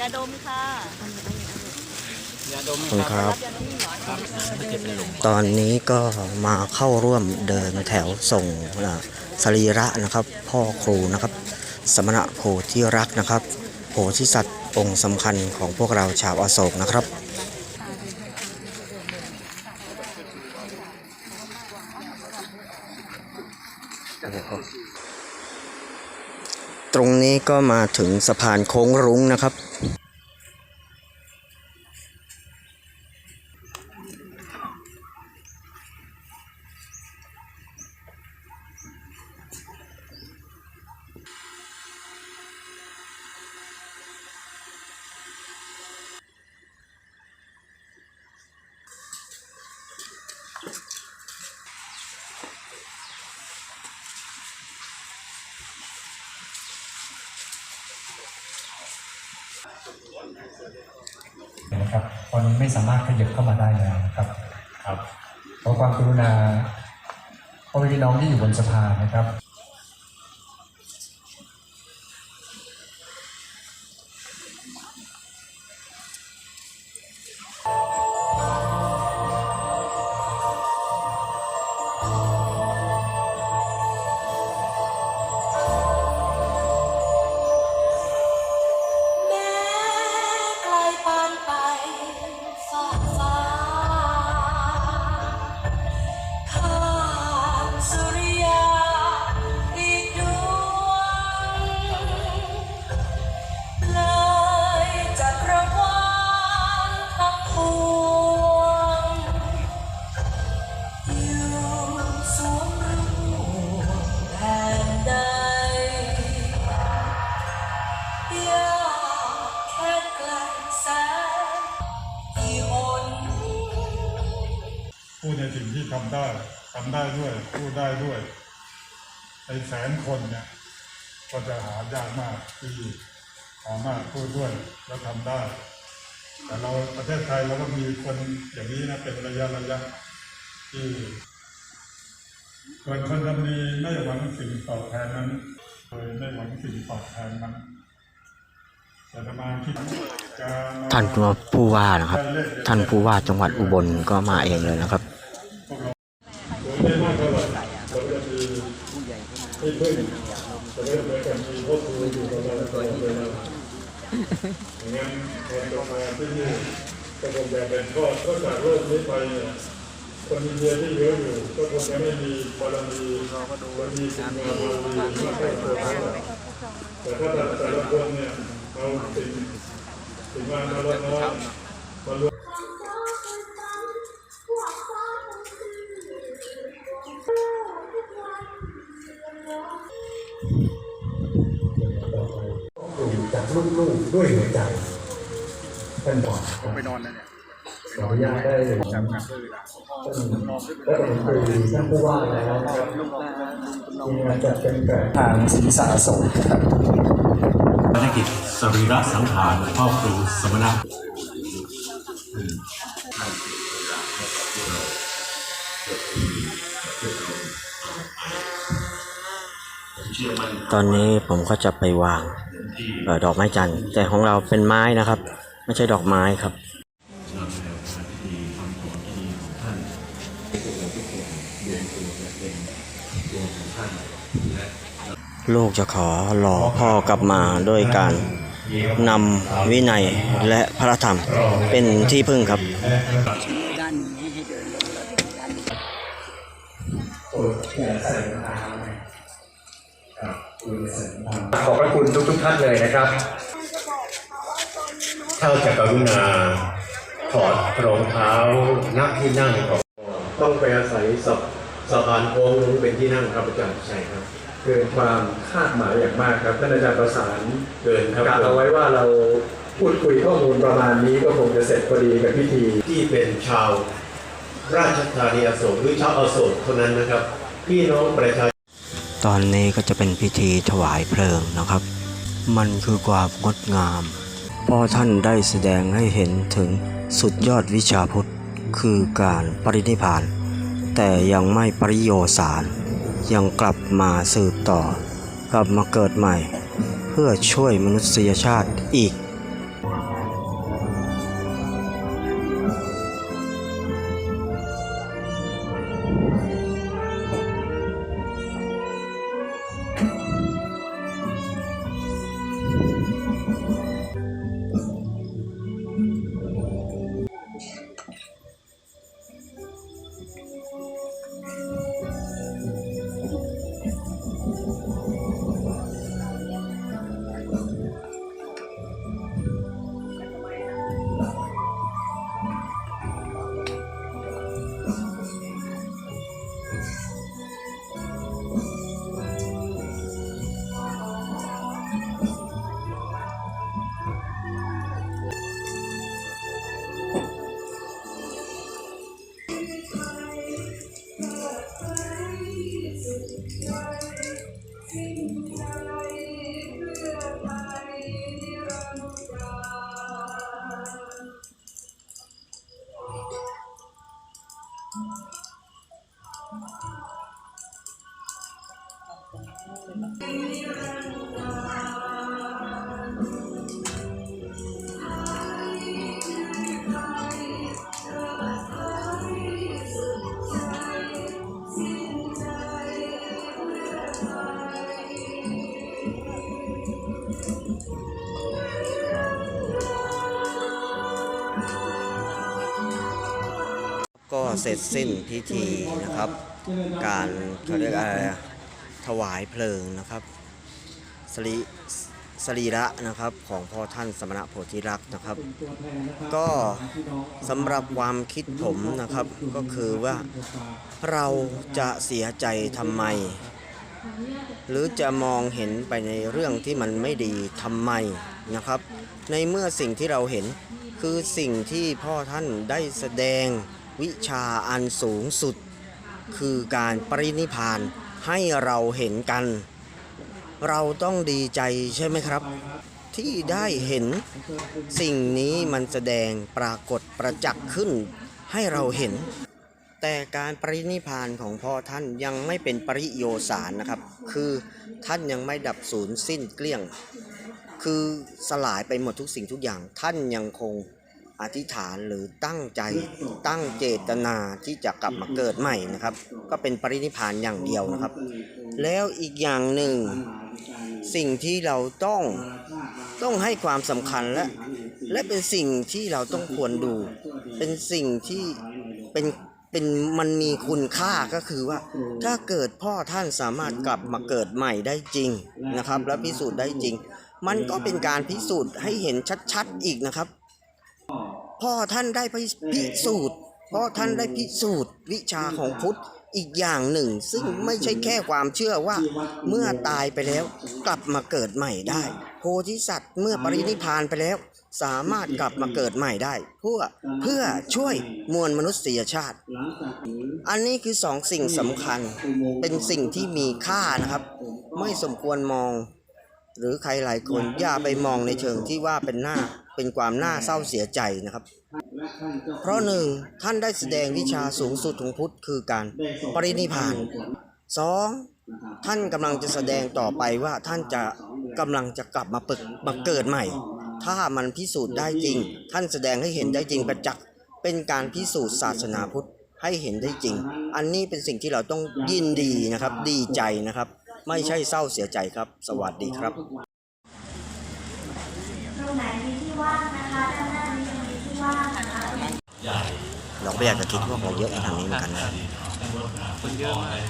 ยาดมค่ะขอบคุณครับยาดมหนอนตอนนี้ก็มาเข้าร่วมเดินแถวส่งอ่าสรีระนะครับ พ่อครูนะครับ สมณะโพธิรักษ์นะครับ โพธิสัตว์องค์สำคัญของพวกเราชาวอโศกนะครับ ตรง นี้ก็มาถึงสะพานโค้งรุ้งนะครับ นะครับตอนนี้ไม่สามารถขยับเข้ามาได้แล้วนะครับครับขอความกรุณาพ่อแม่พี่น้องที่อยู่บนสะพานนะครับ พูดในสิ่งที่ทำได้ทำได้ด้วย พูดได้ด้วยในแสนคนเนี่ย ก็จะหายากมากที่สามารถพูดด้วยแล้วทำได้ แต่เราประเทศไทยเราก็มีคนอย่างนี้นะเป็นระยะระยะที่ส่วนคนทำดีไม่หวังสิ่งตอบแทนนั้นโดยไม่หวังสิ่งตอบแทนนั้น ท่านผู้ว่านะครับ ท่านผู้ว่าจังหวัดอุบลก็มาเองเลยนะครับไม่มากเท่าไหร่เราจะมีที่พึ่งจะได้เหมือนกันมีพ่อครูอยู่กับเราตลอดเวลาอย่างนั้นคนจะมาที่นี่ก็คงจะเป็นข้อก็จากโลกนี้ไปเนี่ยคนอินเดียที่เหลืออยู่ก็คงจะไม่มีบารมีคนมีสิ่งมาบารมีมากเท่าตัวเขาแต่ถ้าแต่ละคนเนี่ยเอาสิ่จากลูกๆด้วยหัวใจท่านบอกไปนอนแล้วเนี่ยขออนุญาตได้ท่านรัฐมนตรีท่านผู้ว่าแล้วนะครับมีงานจัดเป็นแบบทางศีรษะสงครับ ภารกิจสรีระสังขารพ่อครูสมณะตอนนี้ผมก็จะไปวางออดอกไม้จันทร์แต่ของเราเป็นไม้นะครับ ไม่ใช่ดอกไม้ครับ ลูกจะขอหล่อพ่อกลับมาด้วยการนำวินัยและพระธรรมเป็นที่พึ่งครับขอบพระคุณทุกทุกท่านเลยนะครับถ้าจะกรุณาถอดรองเท้านักที่นั่งของต้องไปอาศัยสะสะพานโค้งลงเป็นที่นั่งครับอาจารย์ใช่ครับ เกินความคาดหมายอย่างมากครับท่านอาจารย์ประสานเกินครับกะเอาไว้ว่าเราพูดคุยข้อมูลประมาณนี้ก็คงจะเสร็จพอดีกับพิธีที่เป็นชาว ราชธานีอโศกหรือชาวอโศกเท่านั้นนะครับ พี่น้องประชาตอนนี้ก็จะเป็นพิธีถวายเพลิงนะครับ มันคือความงดงามเพราะท่านได้แสดงให้เห็นถึงสุดยอดวิชาพุทธคือการปรินิพพาน แต่ยังไม่ปริโยสาร ยังกลับมาสืบต่อ กลับมาเกิดใหม่ เพื่อช่วยมนุษยชาติอีก เสร็จสิ้นพิธีนะครับ การเขาเรียกอะไรถวายเพลิงนะครับสรีสรีระนะครับของพ่อท่านสมณะโพธิรักษ์นะครับ ก็สำหรับความคิดผมนะครับก็คือว่าเราจะเสียใจทำไม หรือจะมองเห็นไปในเรื่องที่มันไม่ดีทำไมนะครับ ในเมื่อสิ่งที่เราเห็นคือสิ่งที่พ่อท่านได้แสดง วิชาอันสูงสุด คือการปรินิพานให้เราเห็นกัน เราต้องดีใจใช่ไหมครับ ที่ได้เห็นสิ่งนี้มันแสดงปรากฏประจักษ์ขึ้นให้เราเห็น แต่การปรินิพพานของพ่อท่านยังไม่เป็นปริโยสารนะครับ คือท่านยังไม่ดับสูญสิ้นเกลี้ยง คือสลายไปหมดทุกสิ่งทุกอย่างท่านยังคง อธิษฐานหรือตั้งใจตั้งเจตนาที่จะกลับมาเกิดใหม่นะครับ ก็เป็นปรินิพานอย่างเดียวนะครับ แล้วอีกอย่างหนึ่งสิ่งที่เราต้องต้องให้ความสำคัญและและเป็นสิ่งที่เราต้องควรดู เป็นสิ่งที่เป็นเป็นมันมีคุณค่าก็คือว่า ถ้าเกิดพ่อท่านสามารถกลับมาเกิดใหม่ได้จริงนะครับ และพิสูจน์ได้จริง มันก็เป็นการพิสูจน์ให้เห็นชัดๆอีกนะครับ พ่อท่านได้พิสูจน์พ่อท่านได้พิสูจน์วิชาของพุทธอีกอย่างหนึ่ง ซึ่งไม่ใช่แค่ความเชื่อว่าเมื่อตายไปแล้วกลับมาเกิดใหม่ได้ โพธิสัตว์เมื่อปรินิพพานไปแล้ว สามารถกลับมาเกิดใหม่ได้ เพื่อเพื่อช่วยมวลมนุษยชาติ อันนี้คือสองสิ่งสำคัญเป็นสิ่งที่มีค่านะครับ ไม่สมควรมอง หรือใครหลายคนอย่าไปมองในเชิงที่ว่าเป็นหน้า เป็นความน่าเศร้าเสียใจนะครับ เพราะหนึ่งท่านได้แสดงวิชาสูงสุดของพุทธคือการปรินิพานสองท่านกำลังจะแสดงต่อไปว่าท่านจะกำลังจะกลับมาปึกมาเกิดใหม่ ถ้ามันพิสูจน์ได้จริง ท่านแสดงให้เห็นได้จริงประจักษ์เป็นการพิสูจน์ศาสนาพุทธให้เห็นได้จริง อันนี้เป็นสิ่งที่เราต้องยินดีนะครับ ดีใจนะครับ ไม่ใช่เศร้าเสียใจครับ สวัสดีครับตรงไหนมีที่ ว่างนะคะด้านหน้านี้ยังมีที่ว่างนะคะเราก็อยากจะคิดว่าของเยอะในทางนี้เหมือนกันนะคนเยอะมาก